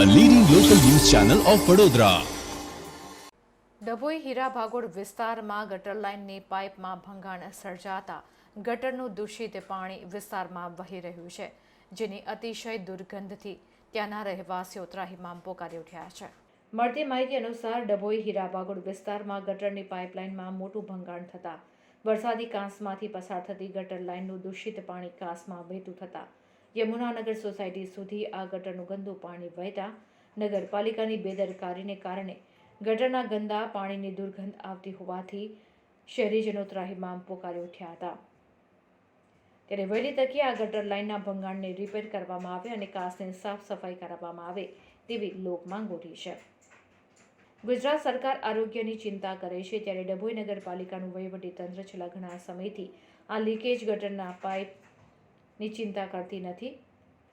Channel of Vadodara Dabhoi Hira Bhagol વિસ્તારમાં ગટર લાઇનની પાઇપમાં ભંગાણ સર્જાતા ગટરનું દૂષિત પાણી વિસ્તારમાં વહી રહ્યું છે, જેની અતિશય દુર્ગંધથી ત્યાંના રહેવાસીઓ ત્રાહિમામ પોકારી ઉઠ્યા છે. મળતી માહિતી અનુસાર ડભોઈ હીરા વિસ્તારમાં ગટરની પાઇપલાઇનમાં મોટું ભંગાણ થતાં વરસાદી કાંસમાંથી પસાર થતી ગટર લાઇનનું દૂષિત પાણી કાંસમાં વહેતું થતાં યમુનાનગર સોસાયટી સુધી આ ગટરનું ગંદુ પાણી વહેતા નગરપાલિકાની બેદરકારીને કારણે ગટરના ગંદા પાણીની દુર્ગંધ આવતી હોવાથી શહેરીજનો ત્રાહિમામ પોકારી ઉઠ્યા હતા. ત્યારે વહેલી તકે આ ગટર લાઇનના ભંગાણને રિપેર કરવામાં આવે અને કાસને સાફ સફાઈ કરાવવામાં આવે તેવી લોક માંગ ઉઠી છે. ગુજરાત સરકાર આરોગ્યની ચિંતા કરે છે ત્યારે ડભોઈ નગરપાલિકાનું વહીવટી તંત્ર છેલ્લા ઘણા સમયથી આ લીકેજ ગટરના પાઇપની ચિંતા કરતી નથી.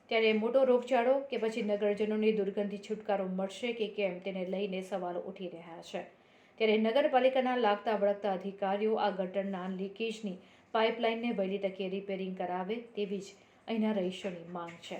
ત્યારે મોટો રોગચાળો કે પછી નગરજનોની દુર્ગંધથી છુટકારો મળશે કે કેમ તેને લઈને સવાલો ઉઠી રહ્યા છે. ત્યારે નગરપાલિકાના લાગતા વળગતા અધિકારીઓ આ ગટરના લીકેજની પાઇપલાઇનને વહેલી તકે રિપેરિંગ કરાવે તેવી જ અહીંના રહીશોની માંગ છે.